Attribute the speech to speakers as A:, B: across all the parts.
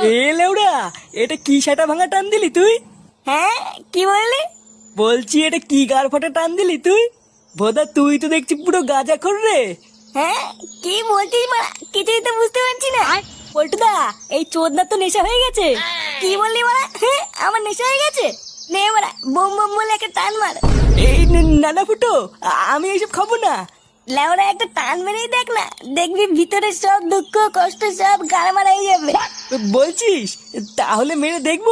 A: এ লেউড়া এটা কি সেটা ভাঙা টান দিলি তুই?
B: হ্যাঁ কি বললি?
A: বলছি এটা কি গার ফটা টান দিলি তুই? বোধা তুই তো দেখছি পুরো গাজা কর রে।
B: হ্যাঁ কি বলছিস মারা কিছুই তো বুঝতে পারছি না। পল্টুদা এই চোদনার তো নেশা হয়ে গেছে। কি বললি মারা হ্যাঁ আমার নেশা হয়ে গেছে। নে মারা বোম বোম বলে একটা টান মার।
A: এই ন- নানা ফুটো আমি এইসব খাব না।
B: লেওরা একটা টান মেরেই দেখ না দেখবি ভিতরে সব দুঃখ কষ্ট সব গাড়া মারা হয়ে যাবে।
A: বলছিস? তাহলে মেরে দেখব।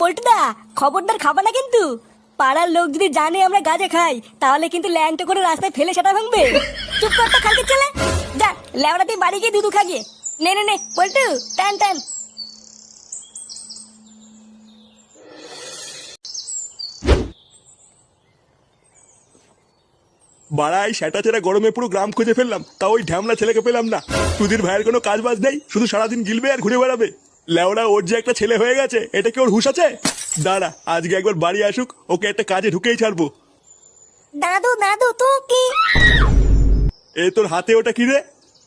B: পল্টুদা খবরদার খাবা না কিন্তু। পাড়ার লোক যদি জানে আমরা গাঁজা খাই তাহলে কিন্তু ল্যাংটো করে রাস্তায় ফেলে সেটা ভাঙবে। চুপ কর তো খালকে চলে। যা লেওড়া তুই বাড়ি গিয়ে দুধু খাগিয়ে। নে নে নে পল্টু টান টান।
C: বাড়াই সেটা ছেড়ে গরমে পুরো গ্রাম খুঁজে ফেললাম। তা ওই ঢ্যামলা ছেলেকে পেলাম না। সুধীর ভাইয়ের কোনো কাজ বাজ নেই শুধু সারাদিন গিলবে আর ঘুরে বেড়াবে। লেওড়া ওর যে একটা ছেলে হয়ে গেছে এটা কি ওর হুশ আছে? দাঁড়া আজকে একবার বাড়ি আসুক ওকে একটা কাজে ঢুকেই ছাড়বো।
B: দাদু দাদু তো কি?
C: এ তোর হাতে ওটা কি রে?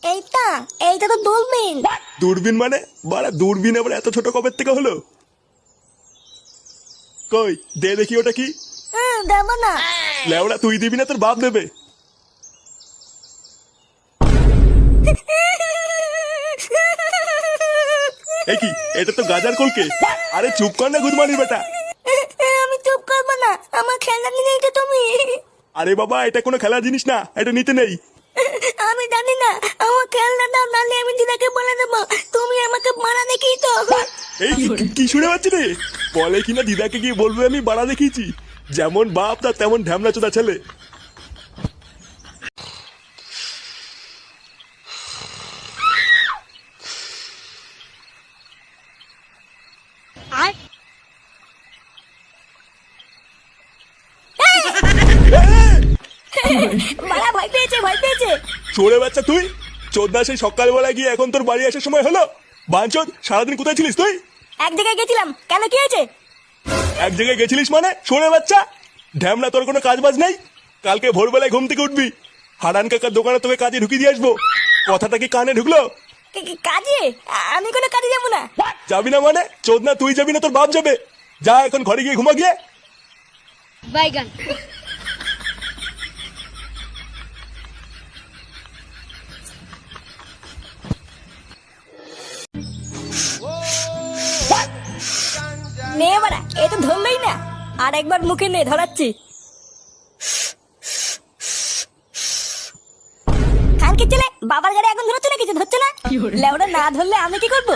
B: এইটা এইটা তো দূরবীন।
C: দূরবীন মানে? বাড়া দূরবীন আবার এত ছোট কবের থেকে হলো? কই দে দেখি ওটা কি।
B: দেবো না
C: লেওড়া তুই দিবি না তোর বাপ দেবে। এ কি এটা তো গাজার কলকে। আরে চুপ কর না গুদমানি বেটা।
B: আমি চুপ করব না আমার খেলনা নিয়ে তো তুমি।
C: আরে বাবা এটা কোনো খেলার জিনিস না এটা নিতে নেই।
B: আমি জানি না আমার খেলনা দাও আমি দিদাকে বলে দেবো। তুমি আমাকে মারা দেখিয়ে তো
C: এই কি শুনে পাচ্ছি রে? বলে কিনা দিদাকে গিয়ে বলবে আমি বাড়া দেখিয়েছি। যেমন বাপ তার তেমন ঢ্যামলা চোদা ছেলে।
B: মারা ভয় পেয়েছে ভয় পেয়েছে।
C: চোরে বাচ্চা তুই? চোদ্দা সেই সকালবেলা গিয়ে এখন তোর বাড়ি আসার সময় হলো? বাঞ্চদ সারাদিন কোথায় ছিলিস তুই?
B: এক জায়গায় গেছিলাম। কেন কি হয়েছে?
C: এক জায়গায় গেছিলিস মানে? শোনে বাচ্চা। ঢ্যামলা তোর কোনো কাজ বাজ নেই? কালকে ভোরবেলায় ঘুম থেকে উঠবি। হারান কাকার দোকানে তোকে কাজে ঢুকিয়ে দিয়ে আসব। কথাটা কি কানে ঢুকলো?
B: কাজে? আমি কোনো কাজে যাব না।
C: যাবি না মানে? চোদনা তুই যাবি না তোর বাপ যাবে। যা এখন ঘরে গিয়ে ঘুমা গিয়ে।
D: বাইগান
B: নে বাড়া এ তো ধরলই না। আর একবার মুখে নে ধরাচ্ছি। খানকে ছেলে বাবার গাড়ি এখন ধরছে না কিছু? ধরছে না? লেওটা না ধরলে আমি কি করব?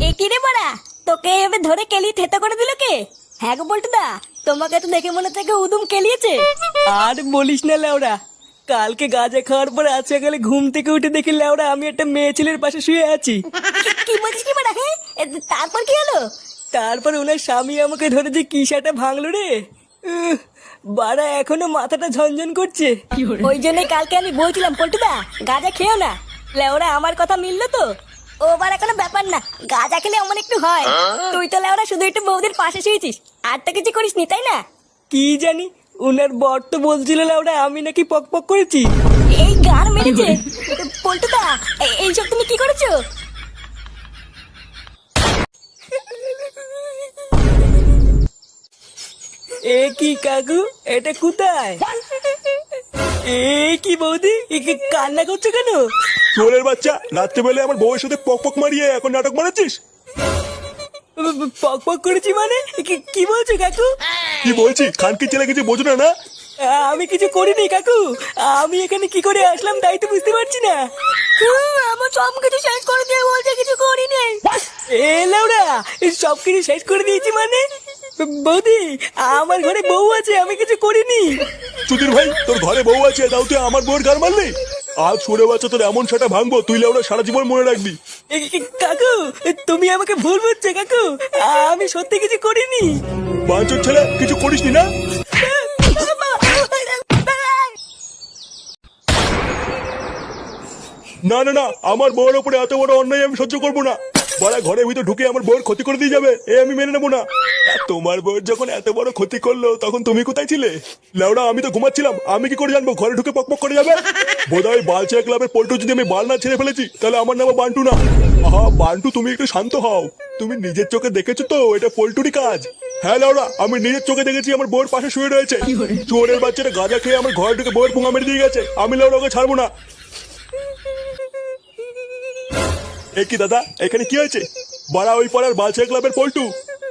B: এ কি রে বাড়া? তোকে এভাবে ধরে কেলি থেতো করে দিল কে? হ্যাঁ গো বলটু দা তোমাকে তো দেখে মনে থেকে উদুম কেলিয়েছে।
A: আর বলিস না লেওড়া কালকে গাঁজা খাওয়ার পর আজ সকালে ঘুম থেকে উঠে দেখি লেওড়া আমি একটা মেয়ে ছেলের পাশে শুয়ে আছি।
B: কি- কি বলছিস কি বাড়া হ্যাঁ? এ, তারপর কি হলো?
A: তারপর ওনার স্বামী আমাকে ধরে যে কি সেটা ভাঙলো রে। উহ, বাড়া এখনও মাথাটা ঝনঝন করছে।
B: ওই জন্য কালকে আমি বলছিলাম পল্টুদা গাঁজা খেও না। লেওরা আমার কথা মিললো তো? ওবার কোনো ব্যাপার না গাঁজা খেলে অমন একটু হয়। তুই তো লেওরা শুধু একটু বৌদির পাশে শুয়েছিস আর তো কিছু করিস নি তাই না?
A: কি জানি উনার বর তো বলছিল লেওড়া আমি নাকি পক পক করেছি।
B: এই গান মেরেছে। পল্টুদা এ কি
A: কাকু? এটা কোথায়? এ কি বৌদি এ কি কান্না করছ কেন?
C: চোরের বাচ্চা রাত্রেবেলা আমার বউয়ের সাথে পক পক মারিয়ে এখন নাটক মারাচ্ছিস
A: পক পক করেছি মানে? কি- কি বলছো কাকু?
C: কি বলছি? খানকির ছেলে কিছু বোঝো না না?
A: আমি কিছু করিনি কাকু। আমি এখানে কি করে আসলাম তাই তো বুঝতে পারছি না।
B: আমার সব কিছু শেষ করে দিয়ে বলছে কিছু করিনি।
A: এ লাউরা সব কিছু শেষ করে দিয়েছি মানে? বৌদি আমার ঘরে বউ আছে আমি কিছু করিনি।
C: সুধীর ভাই তোর ঘরে বউ আছে তাও তুই আমার বউয়ের গার মারলি? আজ সরে বাচ্চা তোর এমন সেটা ভাঙবো তুই লেওরা সারা জীবন মনে রাখবি।
A: কাকু তুমি আমাকে ভুল বুঝছ কাকু। আমি সত্যি কিছু করিনি।
C: বাঞ্চর ছেলে কিছু করিসনি না? না না না আমার বউয়ের ওপরে এত বড় অন্যায় আমি সহ্য করব না। বড়া ঘরের ভিতর ঢুকে আমার বউয়ের ক্ষতি করে দিয়ে যাবে এ আমি মেনে নেব না। তোমার বউয়ের যখন এত বড় ক্ষতি করল তখন তুমি কোথায় ছিলে? লেওড়া আমি তো ঘুমাচ্ছিলাম। আমি কি করে জানব? ঘরে ঢুকে পকপক করে যাবে? বোধহয় বালচা ক্লাবের পল্টু যদি আমি বাল না ছেড়ে ফেলেছি তাহলে আমার নাম বান্টু না। আহা বান্টু তুমি একটু শান্ত হও। তুমি নিজের চোখে দেখেছ তো? এটা পল্টুরই কাজ। হ্যাঁ লাউরা আমি নিজের চোখে দেখেছি আমার বউয়ের পাশে শুয়ে রয়েছে। চোরের বাচ্চাটা গাঁজা খেয়ে আমার ঘরে ঢুকে বউয়ের পুঙা মেরে দিয়ে গেছে। আমি লাউরা ওকে ছাড়বো না। এ কি দাদা এখানে কি হয়েছে? বাড়া ওই পাড়ার বালচা ক্লাবের পল্টু।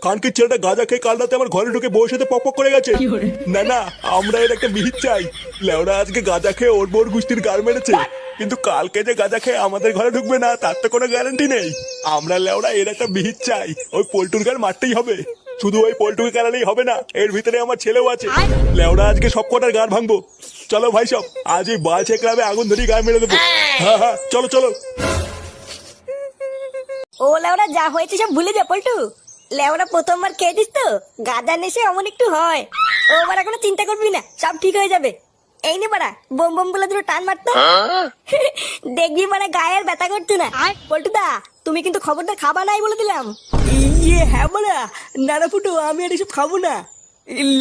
C: কানকির ছেলেটা গাঁজা খেয়ে কাল রাতে আমার ঘরে ঢুকে বউর সাথে পক করে গেছে। না না আমরা এর একটা মিহিত চাই। লেওরা আজকে গাঁজা খেয়ে ওর বোর গুষ্টির গার মেরেছে। কিন্তু কালকে যে গাঁজা খেয়ে আমাদের ঘরে ঢুকবে না তার তো কোনো গ্যারান্টি নেই। আমরা লেওরা এর একটা মিহিত চাই। ওই পল্টুর গার মারতেই হবে। শুধু ওই পল্টুকে কারালেই হবে না এর ভিতরে আমার ছেলেও আছে। লেওরা আজকে সব কটার গার ভাঙবো। চলো ভাই সব আজ এই বালচা ক্লাবে আগুন ধরি গার মেরে দেবো। হ্যাঁ হ্যাঁ চলো চলো।
B: ও লেওরা যা হয়েছে সব ভুলে যা পল্টু। লেওরা প্রথমবার খেয়েছিস তো? গাঁজা নেশে অমন একটু হয়। ও বারা কোনো চিন্তা করবি না সব ঠিক হয়ে যাবে। এই নে বাড়া বোম বোম বলে দুটো টান মারতো। দেখবি মানে গায়ের ব্যথা করছে না। পল্টু দা তুমি কিন্তু খবরটা খাবা নাই বলে দিলাম।
A: ইয়ে হ্যাঁ বলা নানা ফুটো আমি আর এসব খাব না।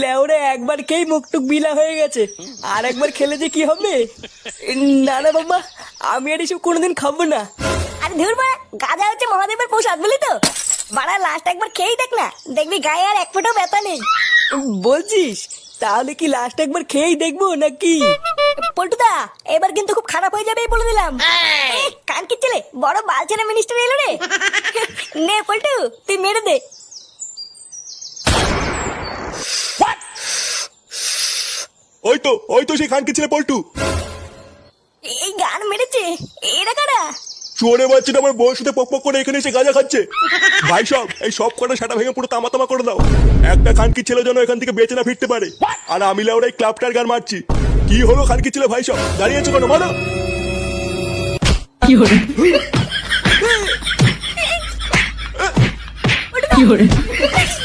A: লেওরে একবার খেয়ে মুখটুক বিলা হয়ে গেছে। আর একবার খেলে যে কি হবে? না না বাবা আমি আর এসব কোনোদিন খাব না।
B: আরে ধুর বাড়া গাঁজা হচ্ছে মহাদেবের প্রসাদ বুঝলি তো। বাড়া লাস্ট একবার খেয়েই দেখ না। দেখবি গায়ে আর এক ফোঁটাও ব্যথা নেই।
A: বলছিস? তাহলে কি লাস্ট একবার খেয়েই দেখব নাকি?
B: পল্টুদা এবার কিন্তু খুব খারাপ হয়ে যাবে বলে দিলাম। কান কি ছেলে বড় বালছেনা মিনিস্টার এলো রে। নে পল্টু তুই মেরে দে।
C: ওই তো ওই তো সেই খানকে ছেলে পল্টু।
B: এই গান মেরেছে। এরা কারা?
C: চোরে বাচ্চাটা আমার বউয়ের সাথে পক পক করে এখানে এসে গাঁজা খাচ্ছে। ভাই সব এই সব কটা সাটা ভেঙে পুরো তামা তামা করে দাও। একটা খানকি ছেলে যেন এখান থেকে বেঁচে না ফিরতে পারে। আর আমি লাউরা এই ক্লাবটার গান মারছি। কি হলো খানকি ছেলে ভাই সব? দাঁড়িয়ে আছো কেন? মারো
B: পল্টুদা